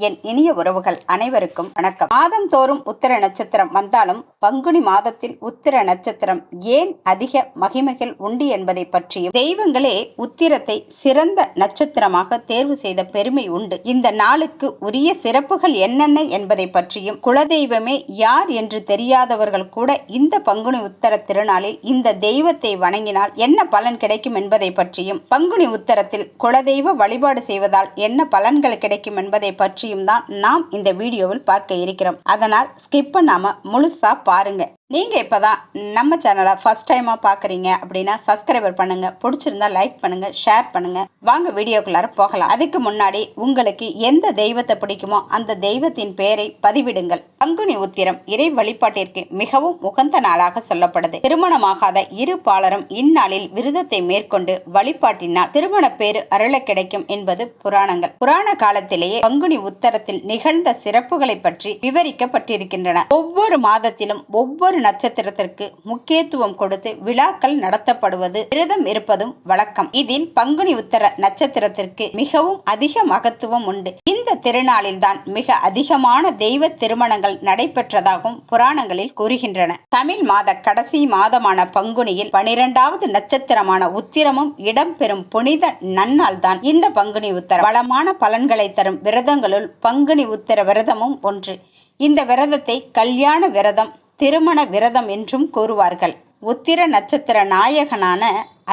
என் இனிய உறவுகள் அனைவருக்கும் வணக்கம். மாதம் தோறும் உத்திர நட்சத்திரம் வந்தாலும் பங்குனி மாதத்தில் உத்திர நட்சத்திரம் ஏன் அதிக மகிமைகள் உண்டு என்பதை பற்றியும் தெய்வங்களே உத்திரத்தை சிறந்த நட்சத்திரமாக தேர்வு செய்த பெருமை உண்டு. இந்த நாளுக்கு உரிய சிறப்புகள் என்னென்ன என்பதை பற்றியும் குலதெய்வமே யார் என்று தெரியாதவர்கள் கூட இந்த பங்குனி உத்தர திருநாளில் இந்த தெய்வத்தை வணங்கினால் என்ன பலன் கிடைக்கும் என்பதை பற்றியும் பங்குனி உத்தரத்தில் குலதெய்வ வழிபாடு செய்வதால் என்ன பலன்கள் கிடைக்கும் என்பதை பற்றி பற்றியும் தான் நாம் இந்த வீடியோவில் பார்க்க இருக்கிறோம். அதனால் ஸ்கிப் பண்ணாம முழுசா நீங்கள் இப்போ தான் நம்ம சேனலை ஃபஸ்ட் டைமாக பார்க்குறீங்க அப்படின்னா சப்ஸ்கிரைபர் பண்ணுங்கள் பிடிச்சிருந்தா லைக் பண்ணுங்கள் ஷேர் பண்ணுங்கள் வாங்க வீடியோக்குள்ளார போகலாம். அதுக்கு முன்னாடி உங்களுக்கு எந்த தெய்வத்தை பிடிக்குமோ அந்த தெய்வத்தின் பெயரை பதிவிடுங்கள். பங்குனி உத்திரம் இறை வழிபாட்டிற்கு மிகவும் உகந்த நாளாக சொல்லப்படுது. திருமணமாகாத இரு பாலரும் இந்நாளில் விருதத்தை மேற்கொண்டு வழிபாட்டினால் திருமண பேரு அருள கிடைக்கும் என்பது புராணங்கள். புராண காலத்திலேயே பங்குனி உத்தரத்தில் நிகழ்ந்த சிறப்புகளை பற்றி விவரிக்கப்பட்டிருக்கின்றன. ஒவ்வொரு மாதத்திலும் ஒவ்வொரு நட்சத்திரத்திற்கு முக்கியத்துவம் கொடுத்து விழாக்கள் நடத்தப்படுவது விரதம் இருப்பதும் வழக்கம். இதில் பங்குனி உத்தர நட்சத்திரத்திற்கு மிகவும் அதிக மகத்துவம் உண்டு. இந்த திருநாளில்தான் மிக அதிகமான தெய்வ திருமணங்கள் நடைபெற்றதாகவும் புராணங்களில் கூறுகின்றன. தமிழ் மாத கடைசி மாதமான பங்குனியில் பனிரெண்டாவது நட்சத்திரமான உத்திரமும் இடம்பெறும் புனித நன்னால் தான் இந்த பங்குனி உத்தர வளமான பலன்களை தரும் விரதங்களுள் பங்குனி உத்தர விரதமும் ஒன்று. இந்த விரதத்தை கல்யாண விரதம் திருமண விரதம் என்றும் கூறுவார்கள். உத்திர நட்சத்திர நாயகனான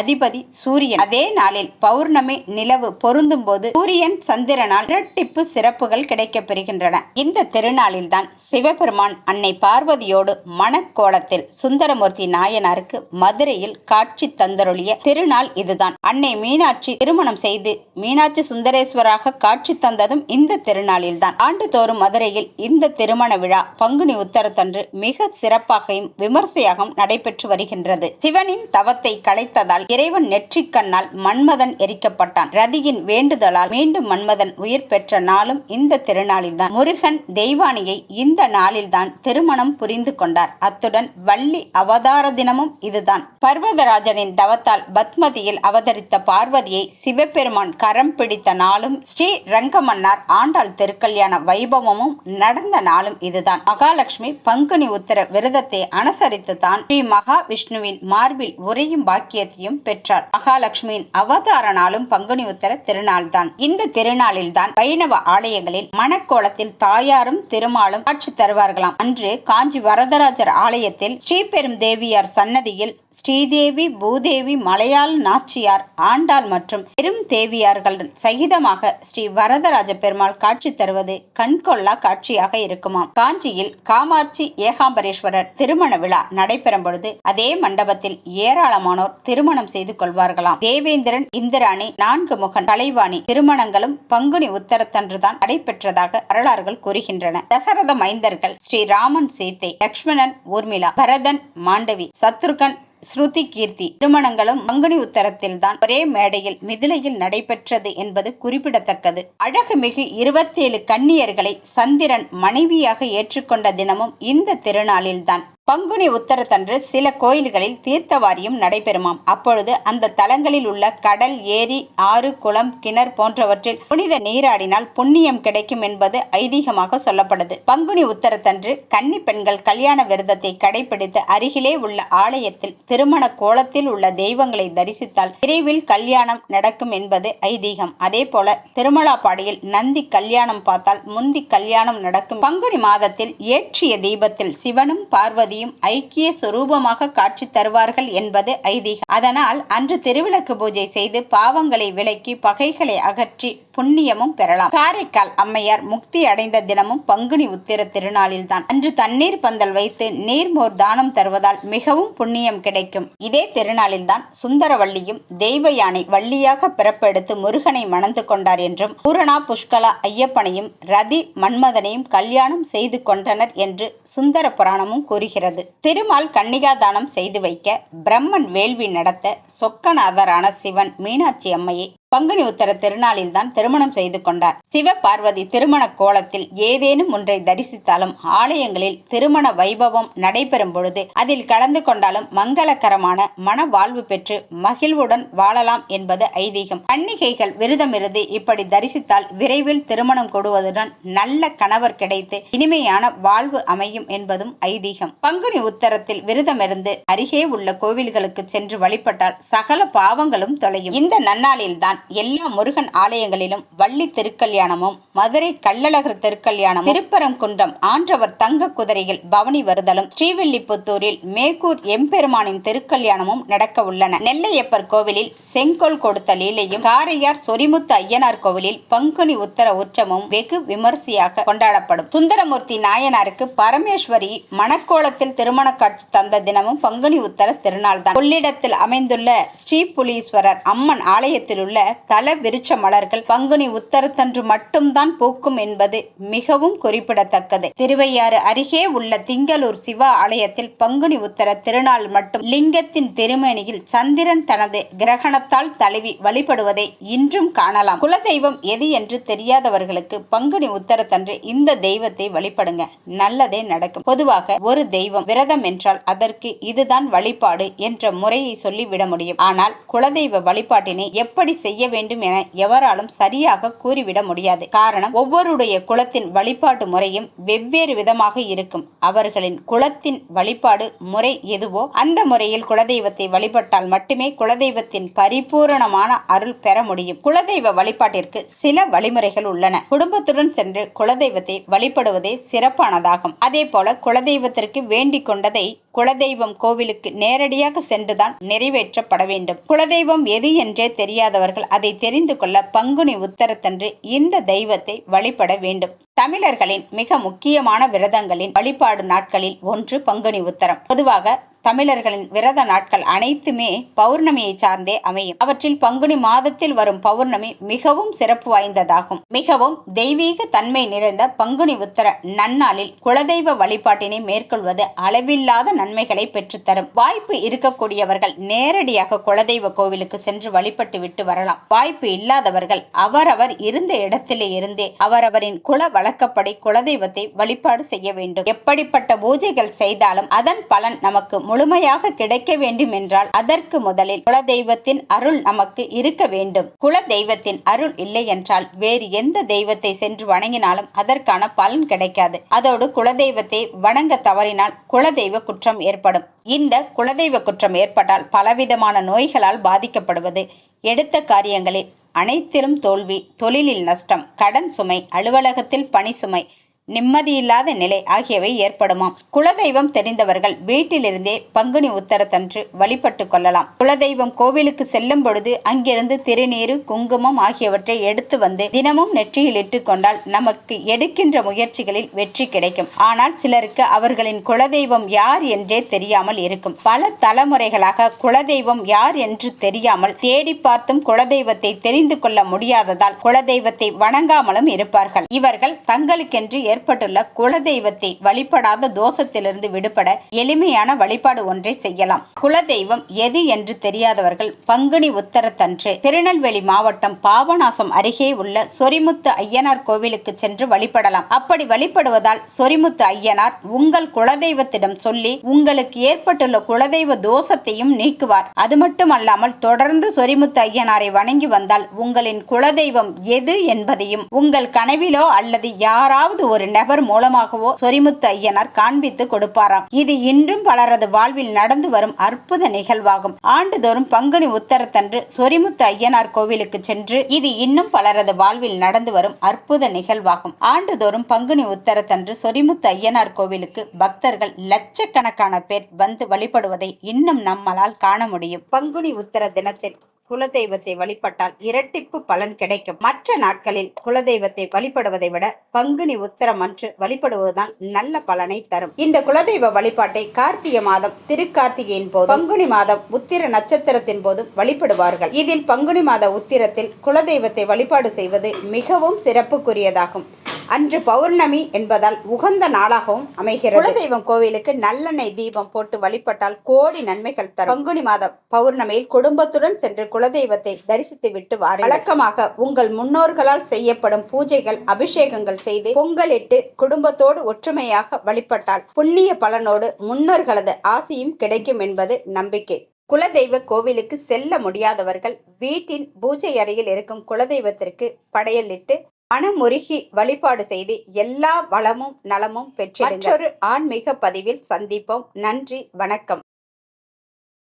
அதிபதி சூரியன். அதே நாளில் பௌர்ணமி நிலவு பொருந்தும் போது சூரியன் சந்திரனால் இரட்டிப்பு சிறப்புகள் கிடைக்கப் பெறுகின்றன இந்த திருநாளில் தான் சிவபெருமான் அன்னை பார்வதியோடு மணக்கோலத்தில் சுந்தரமூர்த்தி நாயனாருக்கு மதுரையில் காட்சி தந்தருளிய திருநாள் இதுதான். அன்னை மீனாட்சி திருமணம் செய்து மீனாட்சி சுந்தரேஸ்வராக காட்சி தந்ததும் இந்த திருநாளில் தான் ஆண்டுதோறும் மதுரையில் இந்த திருமண விழா பங்குனி உத்தரத்தன்று மிக சிறப்பாகவும் விமர்சையாகவும் நடைபெற்று வருகின்றது. சிவனின் தவத்தை கலைத்ததால் இறைவன் நெற்றிக்கண்ணால் மன்மதன் எரிக்கப்பட்டான். ரதியின் வேண்டுதலால் மீண்டும் மன்மதன் உயிர் பெற்ற நாளும் இந்த திருநாளில்தான். முருகன் தெய்வானியை இந்த நாளில்தான் திருமணம் புரிந்து கொண்டார். அத்துடன் வள்ளி அவதார தினமும் இதுதான். பர்வதராஜனின் தவத்தால் பத்மதியில் அவதரித்த பார்வதியை சிவபெருமான் கரம் பிடித்த நாளும் ஸ்ரீ ரங்கமன்னார் ஆண்டாள் திருக்கல்யாண வைபவமும் நடந்த நாளும் இதுதான். மகாலட்சுமி பங்குனி உத்தர விரதத்தை அனுசரித்து தான் ஸ்ரீ மகாவிஷ்ணுவின் மார்பில் உரையும் பாக்கியத்தையும் பெற்றார். மகாலட்சுமியின் அவதார நாளும் பங்குனி உத்தர திருநாள் தான். இந்த திருநாளில் தான் வைணவ ஆலயங்களில் மணக்கோலத்தில் தாயாரும் திருமாலும் காட்சி தருவார்களாம். அன்று காஞ்சி வரதராஜர் ஆலயத்தில் ஸ்ரீபெரும் தேவியார் சன்னதியில் ஸ்ரீதேவி பூதேவி மலையாள் நாச்சியார் ஆண்டாள் மற்றும் பெரும் தேவியார்கள் சகிதமாக ஸ்ரீ வரதராஜ பெருமாள் காட்சி தருவது கண்கொள்ளா காட்சியாக இருக்குமாம். காஞ்சியில் காமாட்சி ஏகாம்பரேஸ்வரர் திருமண விழா நடைபெறும் பொழுது அதே மண்டபத்தில் ஏராளமானோர் திருமணம் செய்து கொள்வார்களாம். தேவேந்திரன் இந்திராணி நான்கு முகன் கலைவாணி திருமணங்களும் பங்குனி உத்தரத்தன்றுதான் நடைபெற்றதாக வரலாறுகள் கூறுகின்றன. தசரத மைந்தர்கள் ஸ்ரீராமன் சீத்தை லக்ஷ்மணன் ஊர்மிளா பரதன் மாண்டவி சத்ருகன் ஸ்ருதி கீர்த்தி திருமணங்களும் பங்குனி உத்தரத்தில் தான் ஒரே மேடையில் மிதிலையில் நடைபெற்றது என்பது குறிப்பிடத்தக்கது. அழகுமிகு இருபத்தேழு கன்னியர்களை சந்திரன் மனைவியாக ஏற்றுக்கொண்ட தினமும் இந்த திருநாளில்தான் பங்குனி உத்தரத்தன்று சில கோயில்களில் தீர்த்தவாரியும் நடைபெறுமாம். அப்பொழுது அந்த தலங்களில் உள்ள கடல் ஏரி ஆறு குளம் கிணறு போன்றவற்றில் புனித நீராடினால் புண்ணியம் கிடைக்கும் என்பது ஐதீகமாக சொல்லப்படுது. பங்குனி உத்தரத்தன்று கன்னி பெண்கள் கல்யாண விரதத்தை கடைபிடித்து அருகிலே உள்ள ஆலயத்தில் திருமண கோலத்தில் உள்ள தெய்வங்களை தரிசித்தால் விரைவில் கல்யாணம் நடக்கும் என்பது ஐதீகம். அதே போல திருமலாப்பாடியில் நந்தி கல்யாணம் பார்த்தால் முந்தி கல்யாணம் நடக்கும். பங்குனி மாதத்தில் ஏற்றிய தீபத்தில் சிவனும் பார்வதி பார்வதியும் ஐக்கிய சுரூபமாக காட்சி தருவார்கள் என்பது ஐதீகம். அதனால் அன்று திருவிளக்கு பூஜை செய்து பாவங்களை விலக்கி பகைகளை அகற்றி புண்ணியமும் பெறலாம். காரைக்கால் அம்மையார் முக்தி அடைந்த தினமும் பங்குனி உத்திர திருநாளில்தான். அன்று தண்ணீர் பந்தல் வைத்து நீர்மோர் தானம் தருவதால் மிகவும் புண்ணியம் கிடைக்கும். இதே திருநாளில்தான் சுந்தரவள்ளியும் தெய்வ யானை வள்ளியாக பிறப்பெடுத்து முருகனை மணந்து கொண்டார் என்றும் பூரணா புஷ்கலா ஐயப்பனையும் ரதி மன்மதனையும் கல்யாணம் செய்து கொண்டனர் என்று சுந்தர புராணமும் கூறுகிறது. திருமால் கன்னிகா தானம் செய்து வைக்க பிரம்மன் வேள்வி நடத்த சொக்கநாதரான சிவன் மீனாட்சி அம்மையை பங்குனி உத்தர திருநாளில் தான் திருமணம் செய்து கொண்டார். சிவ பார்வதி திருமண கோலத்தில் ஏதேனும் ஒன்றை தரிசித்தாலும் ஆலயங்களில் திருமண வைபவம் நடைபெறும் பொழுது அதில் கலந்து கொண்டாலும் மங்களகரமான மன வாழ்வு பெற்று மகிழ்வுடன் வாழலாம் என்பது ஐதீகம். பண்டிகைகள் விரதமிருந்து இப்படி தரிசித்தால் விரைவில் திருமணம் கொடுவதுடன் நல்ல கணவர் கிடைத்து இனிமையான வாழ்வு அமையும் என்பதும் ஐதீகம். பங்குனி உத்தரத்தில் விரதமிருந்து அருகே உள்ள கோவில்களுக்கு சென்று வழிபட்டால் சகல பாவங்களும் தொலையும். இந்த நன்னாளில் தான் எல்லா முருகன் ஆலயங்களிலும் வள்ளி திருக்கல்யாணமும் மதுரை கள்ளழகர் திருக்கல்யாணமும் திருப்பரங்குன்றம் ஆன்றவர் தங்க குதிரையில் பவனி வருதலும் ஸ்ரீவில்லிபுத்தூரில் மேக்கூர் எம்பெருமானின் திருக்கல்யாணமும் நடக்க உள்ளன. நெல்லையப்பர் கோவிலில் செங்கோல் கொடுத்த லீலையும் காரையார் சொரிமுத்து ஐயனார் கோவிலில் பங்குனி உத்தர உற்சவமும் வெகு விமர்சையாக கொண்டாடப்படும். சுந்தரமூர்த்தி நாயனாருக்கு பரமேஸ்வரி மணக்கோலத்தில் திருமண காட்சி தந்த தினமும் பங்குனி உத்தர திருநாள் தான் கொள்ளிடத்தில் அமைந்துள்ள ஸ்ரீ புலீஸ்வரர் அம்மன் ஆலயத்தில் உள்ள தல விருச்ச மலர்கள் பங்குனி உத்தரத்தன்று மட்டும்தான் பூக்கும் என்பது மிகவும் குறிப்பிடத்தக்கது. திருவையாறு அருகே உள்ள திங்களூர் சிவா ஆலயத்தில் பங்குனி உத்தர திருநாள் மட்டும் லிங்கத்தின் திருமேனியில் சந்திரன் தனது கிரகணத்தால் தழுவி வழிபடுவதை இன்றும் காணலாம். குலதெய்வம் எது என்று தெரியாதவர்களுக்கு பங்குனி உத்தரத்தன்று இந்த தெய்வத்தை வழிபடுங்க. நல்லதே நடக்கும். பொதுவாக ஒரு தெய்வம் விரதம் என்றால் அதற்கு இதுதான் வழிபாடு என்ற முறையை சொல்லிவிட முடியும். ஆனால் குலதெய்வ வழிபாட்டினை எப்படி செய்ய வேண்டும் என எவராலும் சரியாக கூறிவிட முடியாது. காரணம் ஒவ்வொருடைய குலத்தின் வழிபாட்டு முறையும் வெவ்வேறு விதமாக இருக்கும். அவர்களின் குலத்தின் வழிபாடு முறை எதுவோ அந்த முறையில் குலதெய்வத்தை வழிபட்டால் மட்டுமே குலதெய்வத்தின் பரிபூரணமான அருள் பெற முடியும். குலதெய்வ வழிபாட்டிற்கு சில வழிமுறைகள் உள்ளன. குடும்பத்துடன் சென்று குலதெய்வத்தை வழிபடுவதே சிறப்பானதாகும். அதே போல குலதெய்வத்திற்கு வேண்டிக் கொண்டதை குலதெய்வம் கோவிலுக்கு நேரடியாக சென்றுதான் நிறைவேற்றப்பட வேண்டும். குலதெய்வம் எது என்றே தெரியாதவர்கள் அதை தெரிந்து கொள்ள பங்குனி உத்தரத்தன்று இந்த தெய்வத்தை வழிபட வேண்டும். தமிழர்களின் மிக முக்கியமான விரதங்களின் வழிபாடு நாட்களில் ஒன்று பங்குனி உத்தரம். பொதுவாக தமிழர்களின் விரத நாட்கள் அனைத்துமே பௌர்ணமியை சார்ந்தே அமையும். அவற்றில் பங்குனி மாதத்தில் வரும் பௌர்ணமி மிகவும் சிறப்பு வாய்ந்ததாகும். மிகவும் தெய்வீக தன்மை நிறைந்த பங்குனி உத்தர நன்னாளில் குலதெய்வ வழிபாட்டினை மேற்கொள்வது அளவில்லாத நன்மைகளை பெற்றுத்தரும். வாய்ப்பு இருக்கக்கூடியவர்கள் நேரடியாக குலதெய்வ கோவிலுக்கு சென்று வழிபட்டு விட்டு வரலாம். வாய்ப்பு இல்லாதவர்கள் அவரவர் இருந்த இடத்திலே இருந்தே அவரவரின் குல வழக்கப்படி குலதெய்வத்தை வழிபாடு செய்ய வேண்டும். எப்படிப்பட்ட பூஜைகள் செய்தாலும் அதன் பலன் நமக்கு முழுமையாக கிடைக்க வேண்டும் என்றால் அதற்கு முதலில் குலதெய்வத்தின் அருள் நமக்கு இருக்க வேண்டும். குல தெய்வத்தின் அருள் இல்லை என்றால் வேறு எந்த தெய்வத்தை சென்று வணங்கினாலும் அதற்கான பலன் கிடைக்காது. அதோடு குலதெய்வத்தை வணங்க தவறினால் குலதெய்வ குற்றம் ஏற்படும். இந்த குலதெய்வ குற்றம் ஏற்பட்டால் பலவிதமான நோய்களால் பாதிக்கப்படுவது. எடுத்த காரியங்களில் அனைத்திலும் தோல்வி தொழிலில் நஷ்டம் கடன் சுமை அலுவலகத்தில் பணி சுமை நிம்மதியில்லாத நிலை ஆகியவை ஏற்படுமாம். குலதெய்வம் தெரிந்தவர்கள் வீட்டிலிருந்தே பங்குனி உத்தரத்தன்று வழிபட்டு கொள்ளலாம். குலதெய்வம் கோவிலுக்கு செல்லும் பொழுது அங்கிருந்து திருநீரு குங்குமம் ஆகியவற்றை எடுத்து வந்து தினமும் நெற்றியில் இட்டுக் கொண்டால் நமக்கு எடுக்கின்ற முயற்சிகளில் வெற்றி கிடைக்கும். ஆனால் சிலருக்கு அவர்களின் குலதெய்வம் யார் என்றே தெரியாமல் இருக்கும். பல தலைமுறைகளாக குலதெய்வம் யார் என்று தெரியாமல் தேடி பார்த்தும் குலதெய்வத்தை தெரிந்து கொள்ள முடியாததால் குலதெய்வத்தை வணங்காமலும் இருப்பார்கள். இவர்கள் தங்களுக்கென்று ஏற்பட்டுள்ள குலதெய்வத்தை வழிபடாத தோஷத்திலிருந்து விடுபட எளிமையான வழிபாடு ஒன்றை செய்யலாம். குலதெய்வம் எது என்று தெரியாதவர்கள் பங்குனி உத்தரத்தன்று திருநெல்வேலி மாவட்டம் பாபநாசம் அருகே உள்ள சொரிமுத்து ஐயனார் கோவிலுக்கு சென்று வழிபடலாம். அப்படி வழிபடுவதால் சொரிமுத்து ஐயனார் உங்கள் குலதெய்வத்திடம் சொல்லி உங்களுக்கு ஏற்பட்டுள்ள குலதெய்வ தோஷத்தையும் நீக்குவார். அது மட்டுமல்லாமல் தொடர்ந்து சொரிமுத்து ஐயனாரை வணங்கி வந்தால் உங்களின் குலதெய்வம் எது என்பதையும் உங்கள் கனவிலோ அல்லது யாராவது ஒரு நபர் மூலமாகவோ சொரிமுத்து ஐயனார் காண்பித்து கொடுப்பாராம். இது இன்றும் பலரது வாழ்வில் நடந்து வரும் அற்புத நிகழ்வாகும். ஆண்டுதோறும் பங்குனி உத்தரத்தன்று சொரிமுத்து ஐயனார் கோவிலுக்கு சென்று இது இன்னும் பலரது வாழ்வில் நடந்து வரும் அற்புத நிகழ்வாகும். ஆண்டுதோறும் பங்குனி உத்தரத்தன்று சொரிமுத்து ஐயனார் கோவிலுக்கு பக்தர்கள் லட்சக்கணக்கான பேர் வந்து வழிபடுவதை இன்னும் நம்மால் காண முடியும். பங்குனி உத்தர தினத்தில் குலதெய்வத்தை வழிபட்டால் இரட்டிப்பு பலன் கிடைக்கும். மற்ற நாட்களில் குலதெய்வத்தை வழிபடுவதை விட பங்குனி உத்தரம் அன்று வழிபடுவதுதான் நல்ல பலனை தரும். இந்த குலதெய்வ வழிபாட்டை கார்த்திகை மாதம் திருக்கார்த்திகையின் போது பங்குனி மாதம் உத்திர நட்சத்திரத்தின் போது வழிபடுவார்கள். இதில் பங்குனி மாத உத்திரத்தில் குலதெய்வத்தை வழிபாடு செய்வது மிகவும் சிறப்புக்குரியதாகும். அன்று பௌர்ணமி என்பதால் உகந்த நாளாகவும் அமைகிறது. குலதெய்வம் கோவிலுக்கு நல்லெண்ணெய் தீபம் போட்டு வழிபட்டால் கோடி நன்மைகள் தரும். பங்குனி மாதம் பௌர்ணமியில் குடும்பத்துடன் சென்று குலதெய்வத்தை தரிசித்து விட்டு வாரு வழக்கமாக உங்கள் முன்னோர்களால் செய்யப்படும் பூஜைகள் அபிஷேகங்கள் செய்து பொங்கலிட்டு குடும்பத்தோடு ஒற்றுமையாக வழிபட்டால் புண்ணிய பலனோடு முன்னோர்களது ஆசியும் கிடைக்கும் என்பது நம்பிக்கை. குலதெய்வ கோவிலுக்கு செல்ல முடியாதவர்கள் வீட்டின் பூஜை அறையில் இருக்கும் குலதெய்வத்திற்கு படையலிட்டு மனமுருகி வழிபாடு செய்து எல்லா வளமும் நலமும் பெற்று மற்றொரு ஆன்மீக பதிவில் சந்திப்போம். நன்றி வணக்கம்.